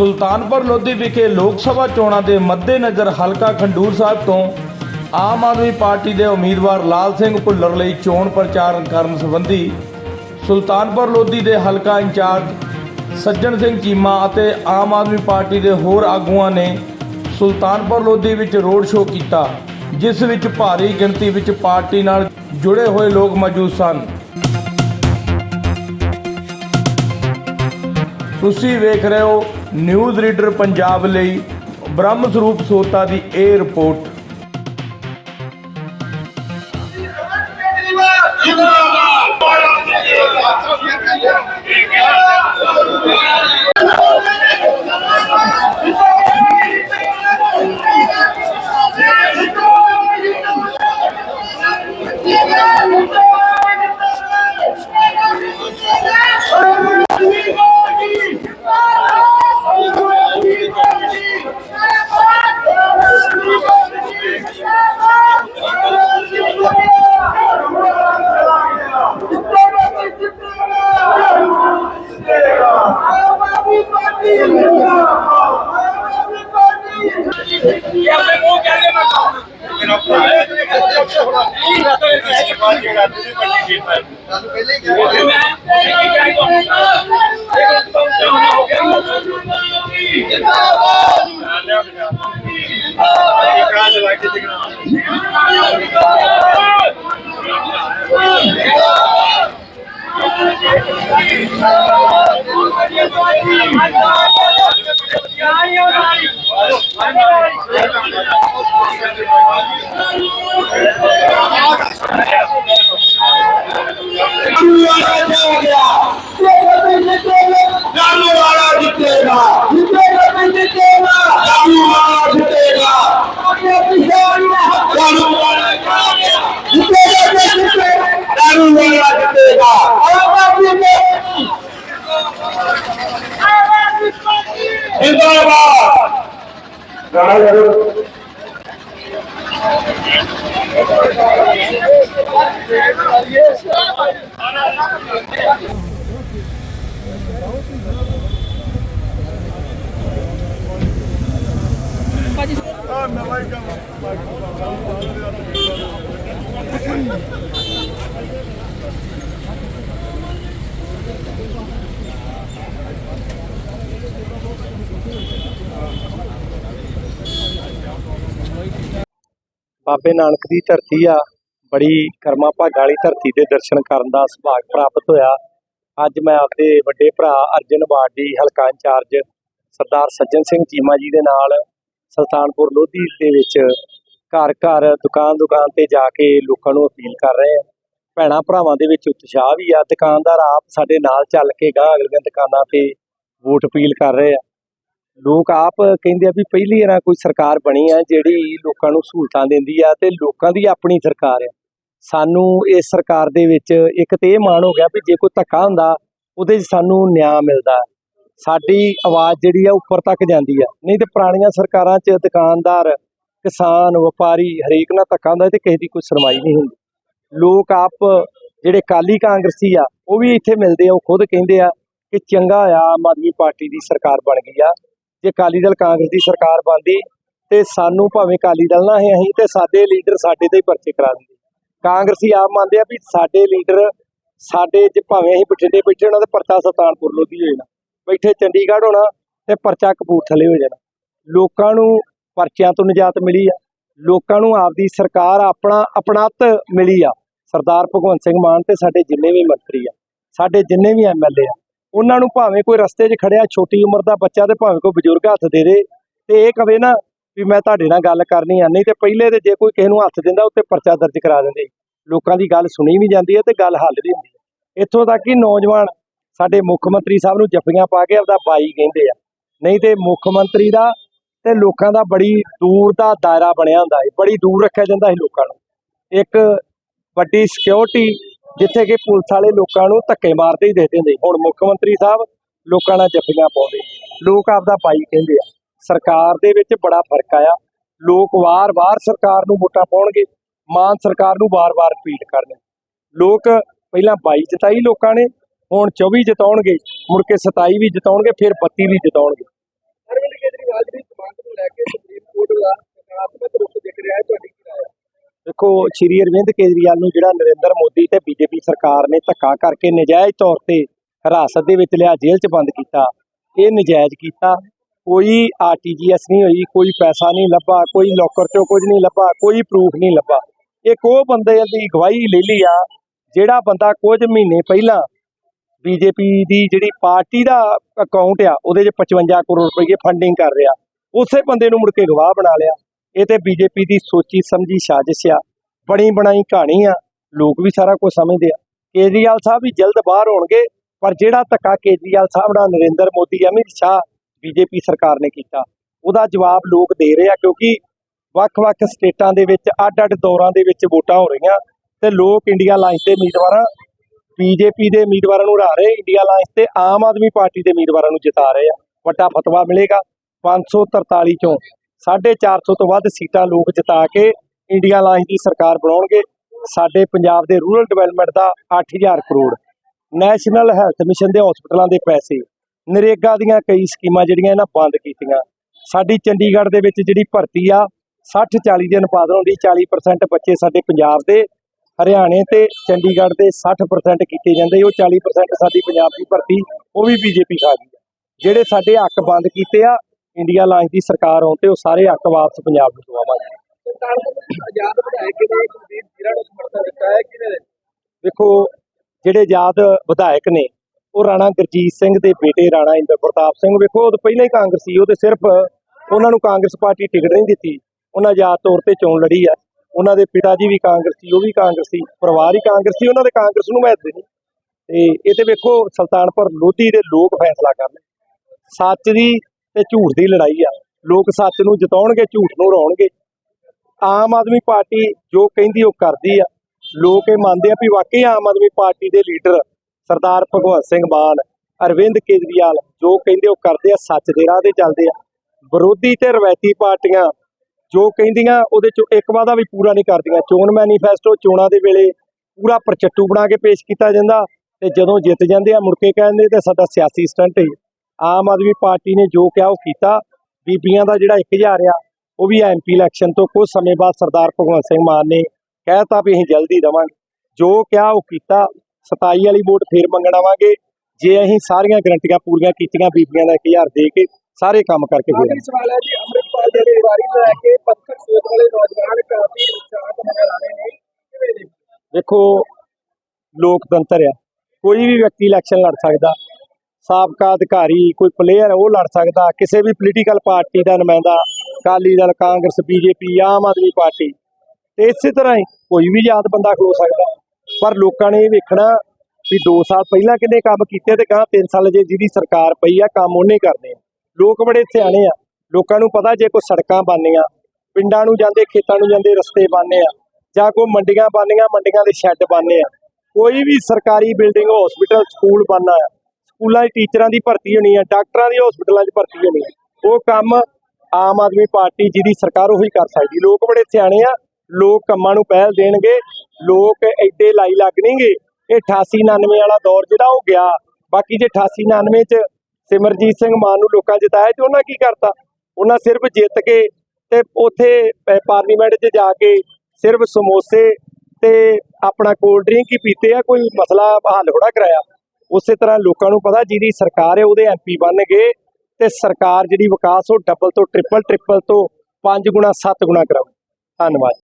ਸੁਲਤਾਨਪੁਰ ਲੋਧੀ ਵਿਖੇ ਲੋਕ ਸਭਾ ਚੋਣਾਂ ਦੇ ਮੱਦੇਨਜ਼ਰ ਹਲਕਾ ਖੰਡੂਰ ਸਾਹਿਬ ਤੋਂ ਆਮ ਆਦਮੀ ਪਾਰਟੀ ਦੇ ਉਮੀਦਵਾਰ ਲਾਲ ਸਿੰਘ ਭੁੱਲਰ ਲਈ ਚੋਣ ਪ੍ਰਚਾਰ ਕਰਨ ਸੰਬੰਧੀ ਸੁਲਤਾਨਪੁਰ ਲੋਧੀ ਦੇ ਹਲਕਾ ਇੰਚਾਰਜ ਸੱਜਣ ਸਿੰਘ ਚੀਮਾ ਅਤੇ ਆਮ ਆਦਮੀ ਪਾਰਟੀ ਦੇ ਹੋਰ ਆਗੂਆਂ ਨੇ ਸੁਲਤਾਨਪੁਰ ਲੋਧੀ ਵਿੱਚ ਰੋਡ ਸ਼ੋਅ ਕੀਤਾ, ਜਿਸ ਵਿੱਚ ਭਾਰੀ ਗਿਣਤੀ ਵਿੱਚ ਪਾਰਟੀ ਨਾਲ ਜੁੜੇ ਹੋਏ ਲੋਕ ਮੌਜੂਦ ਸਨ। ਤੁਸੀਂ ਵੇਖ ਰਹੇ ਹੋ ਨਿਊਜ਼ ਰੀਡਰ ਪੰਜਾਬ ਲਈ ਬ੍ਰਹਮ ਸਰੂਪ ਸੋਤਾ ਦੀ ਇਹ ਰਿਪੋਰਟ। ਇਹ I'm 나아가는 아, 나 마이크 안 봐. 마이크 안 봐. ਬਾਬੇ ਨਾਨਕ ਦੀ ਧਰਤੀ ਆ, ਬੜੀ ਕਰਮਾ ਭਾਗਾਂ ਵਾਲੀ ਧਰਤੀ ਦੇ ਦਰਸ਼ਨ ਕਰਨ ਦਾ ਸੁਭਾਗ ਪ੍ਰਾਪਤ ਹੋਇਆ। ਅੱਜ ਮੈਂ ਆਪਦੇ ਵੱਡੇ ਭਰਾ ਅਰਜਨ ਬਾਡੀ ਹਲਕਾ ਇੰਚਾਰਜ ਸਰਦਾਰ ਸੱਜਣ ਸਿੰਘ ਚੀਮਾ ਜੀ ਦੇ ਨਾਲ ਸੁਲਤਾਨਪੁਰ ਲੋਧੀ ਦੇ ਵਿੱਚ ਘਰ ਘਰ ਦੁਕਾਨ ਦੁਕਾਨ ਤੇ ਜਾ ਕੇ ਲੋਕਾਂ ਨੂੰ ਅਪੀਲ ਕਰ ਰਹੇ ਆ ਭੈਣਾਂ ਭਰਾਵਾਂ ਦੇ ਵਿੱਚ ਉਤਸ਼ਾਹ ਵੀ ਆ। ਦੁਕਾਨਦਾਰ ਆਪ ਸਾਡੇ ਨਾਲ ਚੱਲ ਕੇ ਗਾਹ ਅਗਲੀਆਂ ਦੁਕਾਨਾਂ ਤੇ ਵੋਟ ਅਪੀਲ ਕਰ ਰਹੇ ਆ। ਲੋਕ ਆਪ ਕਹਿੰਦੇ ਆ ਵੀ ਪਹਿਲੀ ਵਾਰ ਕੋਈ ਸਰਕਾਰ ਬਣੀ ਆ ਜਿਹੜੀ ਲੋਕਾਂ ਨੂੰ ਸਹੂਲਤਾਂ ਦਿੰਦੀ ਆ ਤੇ ਲੋਕਾਂ ਦੀ ਆਪਣੀ ਸਰਕਾਰ ਆ। ਸਾਨੂੰ ਇਸ ਸਰਕਾਰ ਦੇ ਵਿੱਚ ਇੱਕ ਤੇ ਇਹ ਮਾਣ ਹੋ ਗਿਆ ਵੀ ਜੇ ਕੋਈ ਧੱਕਾ ਹੁੰਦਾ, ਉਹਦੇ 'ਚ ਸਾਨੂੰ ਨਿਆਂ ਮਿਲਦਾ। ਸਾਡੀ ਆਵਾਜ਼ ਜਿਹੜੀ ਆ ਉੱਪਰ ਤੱਕ ਜਾਂਦੀ ਆ। ਨਹੀਂ ਤੇ ਪੁਰਾਣੀਆਂ ਸਰਕਾਰਾਂ 'ਚ ਦੁਕਾਨਦਾਰ, ਕਿਸਾਨ, ਵਪਾਰੀ ਹਰੇਕ ਨਾਲ ਧੱਕਾ ਹੁੰਦਾ ਤੇ ਕਿਸੇ ਦੀ ਕੋਈ ਸੁਣਵਾਈ ਨਹੀਂ ਹੁੰਦੀ। ਲੋਕ ਆਪ ਜਿਹੜੇ ਕਾਲੀ ਕਾਂਗਰਸੀ ਆ, ਉਹ ਵੀ ਇੱਥੇ ਮਿਲਦੇ ਆ, ਉਹ ਖੁਦ ਕਹਿੰਦੇ ਆ ਕਿ ਚੰਗਾ ਆ, ਆਮ ਆਦਮੀ ਪਾਰਟੀ ਦੀ ਸਰਕਾਰ ਬਣ ਗਈ ਆ। ਜੇ ਅਕਾਲੀ ਦਲ ਕਾਂਗਰਸ ਦੀ ਸਰਕਾਰ ਬਣਦੀ ਤੇ ਸਾਨੂੰ ਭਾਵੇਂ ਅਕਾਲੀ ਦਲ ਨਾ ਹੈ ਅਸੀਂ ਤੇ ਸਾਡੇ ਲੀਡਰ ਸਾਡੇ ਤੇ ਹੀ ਪਰਚੇ ਕਰਾ ਦਿੰਦੇ। ਕਾਂਗਰਸੀ ਆਪ ਮੰਨਦੇ ਆ ਵੀ ਸਾਡੇ ਲੀਡਰ ਸਾਡੇ ਚ ਭਾਵੇਂ ਅਸੀਂ ਬਠਿੰਡੇ ਬੈਠੇ ਉਹਨਾਂ ਦੇ ਪਰਚਾ ਸੁਲਤਾਨਪੁਰ ਲੋਧੀ ਹੋ ਜਾਣਾ, ਬੈਠੇ ਚੰਡੀਗੜ੍ਹ ਹੋਣਾ ਤੇ ਪਰਚਾ ਕਪੂਰਥਲੇ ਹੋ ਜਾਣਾ। ਲੋਕਾਂ ਨੂੰ ਪਰਚਿਆਂ ਤੋਂ ਨਿਜਾਤ ਮਿਲੀ ਆ, ਲੋਕਾਂ ਨੂੰ ਆਪਦੀ ਸਰਕਾਰ ਆਪਣਾ ਅਪਣਤ ਮਿਲੀ ਆ। ਸਰਦਾਰ ਭਗਵੰਤ ਸਿੰਘ ਮਾਨ ਤੇ ਸਾਡੇ ਜਿੰਨੇ ਵੀ ਮੰਤਰੀ ਆ, ਸਾਡੇ ਜਿੰਨੇ ਵੀ ਐਮਐਲਏ ਆ ਉਹਨਾਂ ਨੂੰ ਭਾਵੇਂ ਕੋਈ ਰਸਤੇ 'ਚ ਖੜਿਆ, ਛੋਟੀ ਉਮਰ ਦਾ ਬੱਚਾ ਤੇ ਭਾਵੇਂ ਕੋਈ ਬਜ਼ੁਰਗ ਹੱਥ ਦੇ ਦੇ, ਤੇ ਇਹ ਕਵੇ ਨਾ ਵੀ ਮੈਂ ਤੁਹਾਡੇ ਨਾਲ ਗੱਲ ਕਰਨੀ ਆ, ਨਹੀਂ ਤੇ ਪਹਿਲੇ ਤੇ ਜੇ ਕੋਈ ਕਿਸੇ ਨੂੰ ਹੱਥ ਦਿੰਦਾ, ਉੱਤੇ ਪਰਚਾ ਦਰਜ ਕਰਾ ਦਿੰਦੇ। ਲੋਕਾਂ ਦੀ ਗੱਲ ਸੁਣੀ ਵੀ ਜਾਂਦੀ ਹੈ ਤੇ ਗੱਲ ਹੱਲ ਵੀ ਹੁੰਦੀ ਹੈ। ਇੱਥੋਂ ਤੱਕ ਕਿ ਨੌਜਵਾਨ ਸਾਡੇ ਮੁੱਖ ਮੰਤਰੀ ਸਾਹਿਬ ਨੂੰ ਜੱਫੀਆਂ ਪਾ ਕੇ ਆਪਦਾ ਬਾਈ ਕਹਿੰਦੇ ਆ। ਨਹੀਂ ਤੇ ਮੁੱਖ ਮੰਤਰੀ ਦਾ ਤੇ ਲੋਕਾਂ ਦਾ ਬੜੀ ਦੂਰ ਦਾ ਦਾਇਰਾ ਬਣਿਆ ਹੁੰਦਾ ਹੈ, ਬੜੀ ਦੂਰ ਰੱਖਿਆ ਜਾਂਦਾ ਹੈ ਲੋਕਾਂ ਨੂੰ। ਇੱਕ ਵੱਡੀ ਸਿਕਿਉਰਿਟੀ ਜਿੱਥੇ ਕਿ ਪੁਲਿਸ ਵਾਲੇ ਲੋਕਾਂ ਨੂੰ ਧੱਕੇ ਮਾਰਦੇ ਹੀ ਦੇਖਦੇ ਹੁੰਦੇ ਹੁਣ ਮੁੱਖ ਮੰਤਰੀ ਸਾਹਿਬ ਲੋਕਾਂ ਨਾਲ ਜੱਫੀਆਂ ਪਾਉਂਦੇ ਲੋਕ ਆਪਦਾ ਭਾਈ ਕਹਿੰਦੇ ਆ। ਸਰਕਾਰ ਦੇ ਵਿੱਚ ਬੜਾ ਫ਼ਰਕ ਆਇਆ। ਲੋਕ ਵਾਰ-ਵਾਰ ਸਰਕਾਰ ਨੂੰ ਵੋਟਾਂ ਪਾਉਣਗੇ। ਮਾਨ ਸਰਕਾਰ ਨੂੰ ਵਾਰ-ਵਾਰ ਰਿਪੀਟ ਕਰਨਗੇ ਲੋਕ ਪਹਿਲਾਂ 22 ਜਿਤਾਈ ਲੋਕਾਂ ਨੇ, ਹੁਣ 24 ਜਿਤਾਉਣਗੇ। ਮੁੜ ਕੇ 27 ਵੀ ਜਿਤਾਉਣਗੇ, ਫਿਰ 32 ਵੀ ਜਿਤਾਉਣਗੇ। ਕੇਜਰੀਵਾਲ ਦੀ ਸਮਾਨ ਨੂੰ ਲੈ ਕੇ ਸੁਪਰੀਮ ਕੋਰਟ ਦਾ ਸਕਾਰਾਤਮਕ ਰੁਖ ਦਿਖ ਰਿਹਾ ਹੈ। ਤੁਹਾਡੀ ਦੇਖੋ, ਸ਼੍ਰੀ ਅਰਵਿੰਦ ਕੇਜਰੀਵਾਲ ਨੂੰ ਜਿਹੜਾ ਨਰਿੰਦਰ ਮੋਦੀ ਤੇ ਬੀਜੇਪੀ ਸਰਕਾਰ ਨੇ ਧੱਕਾ ਕਰਕੇ ਨਜਾਇਜ਼ ਤੌਰ ਤੇ ਹਿਰਾਸਤ ਦੇ ਵਿੱਚ ਲਿਆ, ਜੇਲ੍ਹ 'ਚ ਬੰਦ ਕੀਤਾ, ਇਹ ਨਜਾਇਜ਼ ਕੀਤਾ। ਕੋਈ ਆਰਟੀਜੀਐਸ ਨਹੀਂ ਹੋਈ, ਕੋਈ ਪੈਸਾ ਨਹੀਂ ਲੱਭਾ, ਕੋਈ ਲੋਕਰ 'ਚੋਂ ਕੁਝ ਨਹੀਂ ਲੱਭਾ, ਕੋਈ ਪ੍ਰੂਫ ਨਹੀਂ ਲੱਭਾ। ਇੱਕ ਉਹ ਬੰਦੇ ਦੀ ਗਵਾਹੀ ਲੈ ਲਈ ਆ, ਜਿਹੜਾ ਬੰਦਾ ਕੁਝ ਮਹੀਨੇ ਪਹਿਲਾਂ ਬੀਜੇਪੀ ਦੀ ਜਿਹੜੀ ਪਾਰਟੀ ਦਾ ਅਕਾਊਂਟ ਆ, ਉਹਦੇ 'ਚ 55 ਕਰੋੜ ਰੁਪਏ ਫੰਡਿੰਗ ਕਰ ਰਿਹਾ, ਉਸੇ ਬੰਦੇ ਨੂੰ ਮੁੜ ਕੇ ਗਵਾਹ ਬਣਾ ਲਿਆ। ਇਹ ਤੇ ਬੀਜੇਪੀ ਦੀ ਸੋਚੀ ਸਮਝੀ ਸਾਜ਼ਿਸ਼ ਆ। ਬਣੀ ਬਣਾਈ ਕਹਾਣੀ ਆ। ਲੋਕ ਵੀ ਸਾਰਾ ਕੁਝ ਸਮਝਦੇ ਆ। ਕੇਜਰੀਵਾਲ ਸਾਹਿਬ ਵੀ ਜਲਦ ਬਾਹਰ ਹੋਣਗੇ, ਪਰ ਜਿਹੜਾ ਧੱਕਾ ਕੇਜਰੀਵਾਲ ਸਾਹਿਬ ਨਾਲ ਨਰਿੰਦਰ ਮੋਦੀ, ਅਮਿਤ ਸ਼ਾਹ ਬੀਜੇਪੀ ਸਰਕਾਰ ਨੇ ਕੀਤਾ, ਉਹਦਾ ਜਵਾਬ ਲੋਕ ਦੇ ਰਹੇ ਆ ਕਿਉਂਕਿ ਵੱਖ-ਵੱਖ ਸਟੇਟਾਂ ਦੇ ਵਿੱਚ, ਅੱਡ-ਅੱਡ ਦੌਰਾਂ ਦੇ ਵਿੱਚ ਵੋਟਾਂ ਹੋ ਰਹੀਆਂ ਤੇ ਲੋਕ ਇੰਡੀਆ ਲਾਈਨ ਦੇ ਉਮੀਦਵਾਰਾਂ ਬੀਜੇਪੀ ਦੇ ਉਮੀਦਵਾਰਾਂ ਨੂੰ ਹਰਾ ਰਹੇ, ਇੰਡੀਆ ਲਾਈਨ ਤੇ ਆਮ ਆਦਮੀ ਪਾਰਟੀ ਦੇ ਉਮੀਦਵਾਰਾਂ ਨੂੰ ਜਿਤਾ ਰਹੇ ਆ। ਵੱਡਾ ਫਤਵਾ ਮਿਲੇਗਾ। 543 ਚੋਂ 450 ਤੋਂ ਵੱਧ ਸੀਟਾਂ ਲੋਕ ਜਿਤਾ ਕੇ ਇੰਡੀਆ ਲਾਈਨ ਦੀ ਸਰਕਾਰ ਬਣਾਉਣਗੇ। ਸਾਡੇ ਪੰਜਾਬ ਦੇ ਰੂਰਲ ਡਿਵੈਲਪਮੈਂਟ ਦਾ 8000 ਕਰੋੜ। ਨੈਸ਼ਨਲ ਹੈਲਥ ਮਿਸ਼ਨ ਦੇ ਹਸਪਤਾਲਾਂ ਦੇ ਪੈਸੇ। ਨਰੇਗਾ ਦੀਆਂ ਕਈ ਸਕੀਮਾਂ ਜਿਹੜੀਆਂ ਇਹਨਾਂ ਬੰਦ ਕੀਤੀਆਂ। ਸਾਡੀ ਚੰਡੀਗੜ੍ਹ ਦੇ ਵਿੱਚ ਜਿਹੜੀ ਭਰਤੀ ਆ 60 40 ਦੇ ਅਨੁਪਾਤ ਹੁੰਦੀ 40% ਬੱਚੇ ਸਾਡੇ ਪੰਜਾਬ ਦੇ, ਹਰਿਆਣੇ ਤੇ ਚੰਡੀਗੜ੍ਹ ਦੇ 60% ਕੀਤੇ ਜਾਂਦੇ। ਉਹ 40% ਸਾਡੀ ਪੰਜਾਬ ਦੀ ਭਰਤੀ, ਉਹ ਵੀ ਬੀਜੇਪੀ ਖਾ ਗਈ ਆ। ਜਿਹੜੇ ਸਾਡੇ ਹੱਕ ਬੰਦ ਕੀਤੇ ਆ ਇੰਡੀਆ ਲਾਈਨ ਦੀ ਸਰਕਾਰ ਆਉਣ ਤੇ ਉਹ ਸਾਰੇ ਹੱਕ ਵਾਪਸ ਪੰਜਾਬ ਨੂੰ ਦਵਾਵਾਂਗੇ। ਸਰਕਾਰ ਵੱਲੋਂ ਆਜ਼ਾਦ ਵਿਧਾਇਕ ਨੇ ਕੁਲਦੀਪ ਜੀਰਾ ਨੂੰ ਸਮਰਥਨ ਦਿੱਤਾ ਹੈ ਕਿਹਨੇ ਵੇਖੋ ਜਿਹੜੇ ਆਜ਼ਾਦ ਵਿਧਾਇਕ ਨੇ ਉਹ ਰਾਣਾ ਗੁਰਜੀਤ ਸਿੰਘ ਦੇ ਬੇਟੇ ਰਾਣਾ ਇੰਦਰ ਪ੍ਰਤਾਪ ਸਿੰਘ। ਵੇਖੋ ਉਹ ਪਹਿਲਾਂ ਹੀ ਕਾਂਗਰਸੀ ਉਹ ਤੇ ਸਿਰਫ ਉਹਨਾਂ ਨੂੰ ਕਾਂਗਰਸ ਪਾਰਟੀ ਟਿਕਟ ਨਹੀਂ ਦਿੱਤੀ। ਉਹਨਾਂ ਆਜ਼ਾਦ ਤੌਰ ਤੇ ਚੋਣ ਲੜੀ ਆ। ਉਹਨਾਂ ਦੇ ਪਿਤਾ ਜੀ ਵੀ ਕਾਂਗਰਸੀ ਉਹ ਵੀ ਕਾਂਗਰਸੀ ਪਰਿਵਾਰ ਹੀ ਕਾਂਗਰਸੀ ਉਹਨਾਂ ਦੇ ਕਾਂਗਰਸ ਨੂੰ ਮਹੱਤਵ ਨਹੀਂ। ਤੇ ਇਹ ਤੇ ਵੇਖੋ ਸੁਲਤਾਨਪੁਰ ਲੋਧੀ ਦੇ ਲੋਕ ਫੈਸਲਾ ਕਰਨ ਸੱਚ ਦੀ ਤੇ ਝੂਠ ਦੀ ਲੜਾਈ ਆ। ਲੋਕ ਸੱਚ ਨੂੰ ਜਿਤਾਉਣਗੇ, ਝੂਠ ਨੂੰ ਹਰਾਉਣਗੇ। ਆਮ ਆਦਮੀ ਪਾਰਟੀ ਜੋ ਕਹਿੰਦੀ ਉਹ ਕਰਦੀ ਆ। ਲੋਕ ਇਹ ਮੰਨਦੇ ਆ ਵੀ ਵਾਕਈ ਆਮ ਆਦਮੀ ਪਾਰਟੀ ਦੇ ਲੀਡਰ ਸਰਦਾਰ ਭਗਵੰਤ ਸਿੰਘ ਮਾਨ, ਅਰਵਿੰਦ ਕੇਜਰੀਵਾਲ ਜੋ ਕਹਿੰਦੇ ਉਹ ਕਰਦੇ ਆ, ਸੱਚ ਦੇ ਰਾਹ ਤੇ ਚੱਲਦੇ ਆ। ਵਿਰੋਧੀ ਤੇ ਰਵਾਇਤੀ ਪਾਰਟੀਆਂ ਜੋ ਕਹਿੰਦੀਆਂ ਉਹਦੇ ਚੋਂ ਇੱਕ ਵਾਦਾ ਵੀ ਪੂਰਾ ਨਹੀਂ ਕਰਦੀਆਂ। ਚੋਣ ਮੈਨੀਫੈਸਟੋ ਚੋਣਾਂ ਦੇ ਵੇਲੇ ਪੂਰਾ ਪ੍ਰਚੱਟੂ ਬਣਾ ਕੇ ਪੇਸ਼ ਕੀਤਾ ਜਾਂਦਾ ਤੇ ਜਦੋਂ ਜਿੱਤ ਜਾਂਦੇ ਆ, ਮੁੜ ਕੇ ਕਹਿੰਦੇ ਤੇ ਸਾਡਾ ਸਿਆਸੀ ਸਟੰਟ ਹੈ ਆਮ ਆਦਮੀ ਪਾਰਟੀ ਨੇ ਜੋ ਕਿਹਾ ਉਹ ਕੀਤਾ। ਬੀਬੀਆਂ ਦਾ ਜਿਹੜਾ 1000 ਆ ਉਹ ਵੀ ਐਮਪੀ ਇਲੈਕਸ਼ਨ ਤੋਂ ਕੁਝ ਸਮੇਂ ਬਾਅਦ ਸਰਦਾਰ ਭਗਵੰਤ ਸਿੰਘ ਮਾਨ ਨੇ ਕਹਿਤਾ ਵੀ ਅਸੀਂ ਜਲਦੀ ਦੇਵਾਂਗੇ। ਜੋ ਕਿਹਾ ਉਹ ਕੀਤਾ। 27 ਵਾਲੀ ਵੋਟ ਫੇਰ ਮੰਗਣ ਆਵਾਂਗੇ। ਜੇ ਅਸੀਂ ਸਾਰੀਆਂ ਗਰੰਟੀਆਂ ਪੂਰੀਆਂ ਕੀਤੀਆਂ ਬੀਬੀਆਂ ਦਾ 1000 ਦੇ ਕੇ ਸਾਰੇ ਕੰਮ ਕਰਕੇ ਫੇਰ ਆਖਰੀ ਸਵਾਲ ਹੈ ਜੀ ਅੰਮ੍ਰਿਤਪਾਲ ਦੇ ਵਾਰੀ ਨੂੰ ਲੈ ਕੇ ਪੱਥਰ ਸੋਚ ਵਾਲੇ ਨੌਜਵਾਨ ਕਾਫੀ ਉਤਸ਼ਾਹਤ ਨਜ਼ਰ ਆ ਰਹੇ ਨੇ। ਕਿਵੇਂ ਦੇਖੋ ਲੋਕਤੰਤਰ ਆ। ਕੋਈ ਵੀ ਵਿਅਕਤੀ ਇਲੈਕਸ਼ਨ ਲੜ ਸਕਦਾ। ਸਾਬਕਾ ਅਧਿਕਾਰੀ, ਕੋਈ ਪਲੇਅਰ ਉਹ ਲੜ ਸਕਦਾ, ਕਿਸੇ ਵੀ ਪੋਲੀਟੀਕਲ ਪਾਰਟੀ ਦਾ ਨੁਮਾਇੰਦਾ, ਅਕਾਲੀ ਦਲ, ਕਾਂਗਰਸ, ਬੀਜੇਪੀ, ਆਮ ਆਦਮੀ ਪਾਰਟੀ। ਤੇ ਇਸੇ ਤਰ੍ਹਾਂ ਹੀ ਕੋਈ ਵੀ ਯਾਦ ਬੰਦਾ ਖਲੋ ਸਕਦਾ। ਪਰ ਲੋਕਾਂ ਨੇ ਇਹ ਵੇਖਣਾ ਵੀ 2 ਸਾਲ ਪਹਿਲਾਂ ਕਿੰਨੇ ਕੰਮ ਕੀਤੇ ਤੇ ਕਹਾਂ 3 ਸਾਲ ਜੇ ਜਿਹਦੀ ਸਰਕਾਰ ਪਈ ਆ, ਕੰਮ ਉਹਨੇ ਕਰਨੇ ਆ। ਲੋਕ ਬੜੇ ਸਿਆਣੇ ਆ। ਲੋਕਾਂ ਨੂੰ ਪਤਾ ਜੇ ਕੋਈ ਸੜਕਾਂ ਬਣਨੀਆਂ, ਪਿੰਡਾਂ ਨੂੰ ਜਾਂਦੇ, ਖੇਤਾਂ ਨੂੰ ਜਾਂਦੇ ਰਸਤੇ ਬਣਨੇ ਆ, ਜਾਂ ਕੋਈ ਮੰਡੀਆਂ ਬਣਨੀਆਂ, ਮੰਡੀਆਂ ਦੇ ਸ਼ੈੱਡ ਬਣਨੇ ਆ। ਕੋਈ ਵੀ ਸਰਕਾਰੀ ਬਿਲਡਿੰਗ ਹਸਪੀਟਲ ਸਕੂਲ ਬਣਨਾ ਆ ਸਕੂਲਾਂ 'ਚ ਟੀਚਰਾਂ ਦੀ ਭਰਤੀ ਹੋਣੀ ਹੈ ਡਾਕਟਰਾਂ ਦੀ ਹਸਪੀਟਲਾਂ 'ਚ ਭਰਤੀ ਹੋਣੀ ਹੈ ਉਹ ਕੰਮ ਆਮ ਆਦਮੀ ਪਾਰਟੀ ਜਿਹਦੀ ਸਰਕਾਰ ਉਹੀ ਕਰ ਸਕਦੀ। ਲੋਕ ਬੜੇ ਸਿਆਣੇ ਆ, ਲੋਕ ਕੰਮਾਂ ਨੂੰ ਪਹਿਲ ਦੇਣਗੇ, ਲੋਕ ਐਡੇ ਲਾਈ ਲੱਗਣਗੇ ਇਹ 88 99 ਵਾਲਾ ਦੌਰ ਜਿਹੜਾ ਉਹ ਗਿਆ। ਬਾਕੀ ਜੇ 88 99 ਚ ਸਿਮਰਜੀਤ ਸਿੰਘ ਮਾਨ ਨੂੰ ਲੋਕਾਂ ਜਿਤਾਇਆ ਤੇ ਉਹਨਾਂ ਕੀ ਕਰਤਾ? ਉਹਨਾਂ ਸਿਰਫ ਜਿੱਤ ਕੇ ਤੇ ਉੱਥੇ ਪਾਰਲੀਮੈਂਟ 'ਚ ਜਾ ਕੇ ਸਿਰਫ ਸਮੋਸੇ ਤੇ ਆਪਣਾ ਕੋਲਡ ਡਰਿੰਕ ਹੀ ਪੀਤੇ ਆ, ਕੋਈ ਮਸਲਾ ਹੱਲ ਹੋੜਾ ਕਰਾਇਆ। ਉਸੇ ਤਰ੍ਹਾਂ ਲੋਕਾਂ ਨੂੰ ਪਤਾ ਜਿਹਦੀ ਸਰਕਾਰ ਹੈ, ਉਹਦੇ ਐਮਪੀ ਗਏ ਤੇ ਸਰਕਾਰ ਜਿਹੜੀ ਵਿਕਾਸ ਉਹ ਡਬਲ ਤੋਂ ਟ੍ਰਿਪਲ ਟ੍ਰਿਪਲ ਤੋਂ 5 ਗੁਣਾ 7 ਗੁਣਾ ਕਰਾਉ ਧੰਨਵਾਦ।